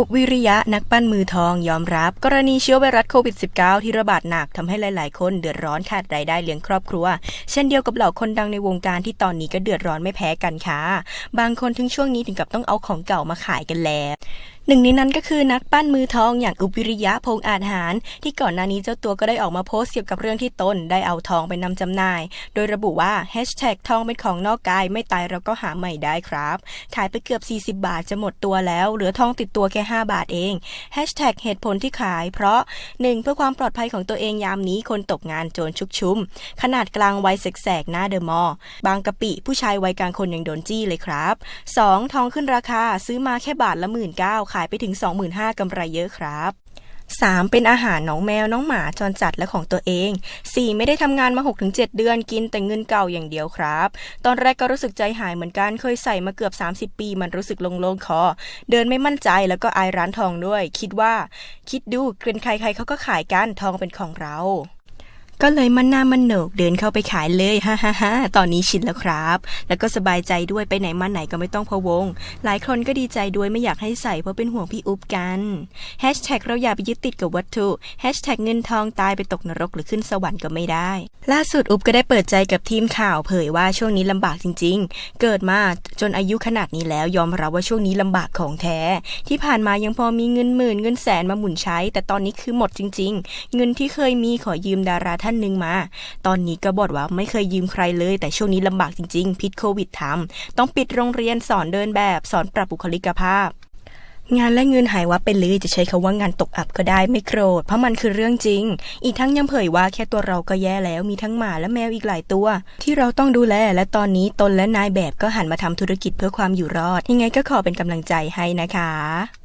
อุบวิริยะนักปั้นมือทองยอมรับ กรณีเชื้อไวรัสโควิด -19 ที่ระบาดหนักทำให้หลาย ๆ คนเดือดร้อนขาดรายได้เลี้ยงครอบครัว เช่นเดียวกับเหล่าคนดังในวงการที่ตอนนี้ก็เดือดร้อนไม่แพ้กันค่ะ บางคนถึงช่วงนี้ถึงกับต้องเอาของเก่ามาขายกันแล้ว หนึ่งในนั้นก็คือนักปั้นมือทองอย่างอุบิริยะพงอาจหาร ที่ก่อนหน้านี้เจ้าตัวก็ได้ออกมาโพสต์เกี่ยวกับเรื่องที่ตนได้เอาทองไปนำจำหน่าย โดยระบุว่าแฮชแท็กทองเป็นของนอกกายไม่ตายเราก็หาใหม่ได้ครับ ขายไปเกือบ 40 บาทจะหมดตัวแล้ว เหลือทองติดตัวแค่ 5 บาทเองแฮชแท็กเหตุผลที่ขายเพราะ 1. เพื่อความปลอดภัยของตัวเองยามนี้คนตกงานโจรชุกชุม ขนาดกลางวัยแสกๆหน้าเดอะมอลล์บางกะปิผู้ชายวัยกลางคนยังโดนจี้เลยครับ 2. ทองขึ้นราคาซื้อมาแค่บาทละหมื่นเก้าขายไปถึง 25,000กำไรเยอะครับ 3. เป็นอาหารน้องแมว น้องหมาจรจัดและของตัวเอง 4. ไม่ได้ทำงานมา 6-7 เดือนกินแต่เงินเก่าอย่างเดียวครับ ตอนแรกก็รู้สึกใจหายเหมือนกันเคยใส่มาเกือบ 30 ปี มันรู้สึกโล่งๆคอ เดินไม่มั่นใจแล้วก็อายร้านทองด้วย คิดว่า คิดดูเป็นใครๆเขาก็ขายกันทองเป็นของเรา ก็เลยมันหน้ามันโหนกเดินเข้าไปขายเลยฮ่าฮ่าฮ่าตอนนี้ชินแล้วครับ แล้วก็สบายใจด้วยไปไหนมาไหนก็ไม่ต้องพะวง หลายคนก็ดีใจด้วยไม่อยากให้ใส่เพราะเป็นห่วงพี่อุ๊บกันแฮชแท็กเราอย่าไปยึดติดกับวัตถุแฮชแท็กเงินทองตายไปตกนรกหรือขึ้นสวรรค์ก็ไม่ได้ ล่าสุดอุ๊บก็ได้เปิดใจกับทีมข่าวเผยว่าช่วงนี้ลำบากจริง ๆ เกิดมาจนอายุขนาดนี้แล้วยอมรับว่าช่วงนี้ลำบากของแท้ ที่ผ่านมายังพอมีเงินหมื่นเงินแสนมาหมุนใช้ แต่ตอนนี้คือหมดจริง ๆ เงินที่เคยมีขอยืมดาราท่านหนึ่งมา ตอนนี้ก็บอกว่าไม่เคยยืมใครเลย แต่ช่วงนี้ลำบากจริงๆ พิษโควิดทำต้องปิดโรงเรียนสอนเดินแบบสอนปรับบุคลิกภาพงานและเงินหายวับไปเลยจะใช้คาว่างานตกอับก็ได้ไม่โกรธ เพราะมันคือเรื่องจริง อีกทั้งยังเผยว่าแค่ตัวเราก็แย่แล้วมีทั้งหมาและแมวอีกหลายตัว ที่เราต้องดูแลและตอนนี้ตนและนายแบบก็หันมาทำธุรกิจเพื่อความอยู่รอด ยังไงก็ขอเป็นกำลังใจให้นะคะ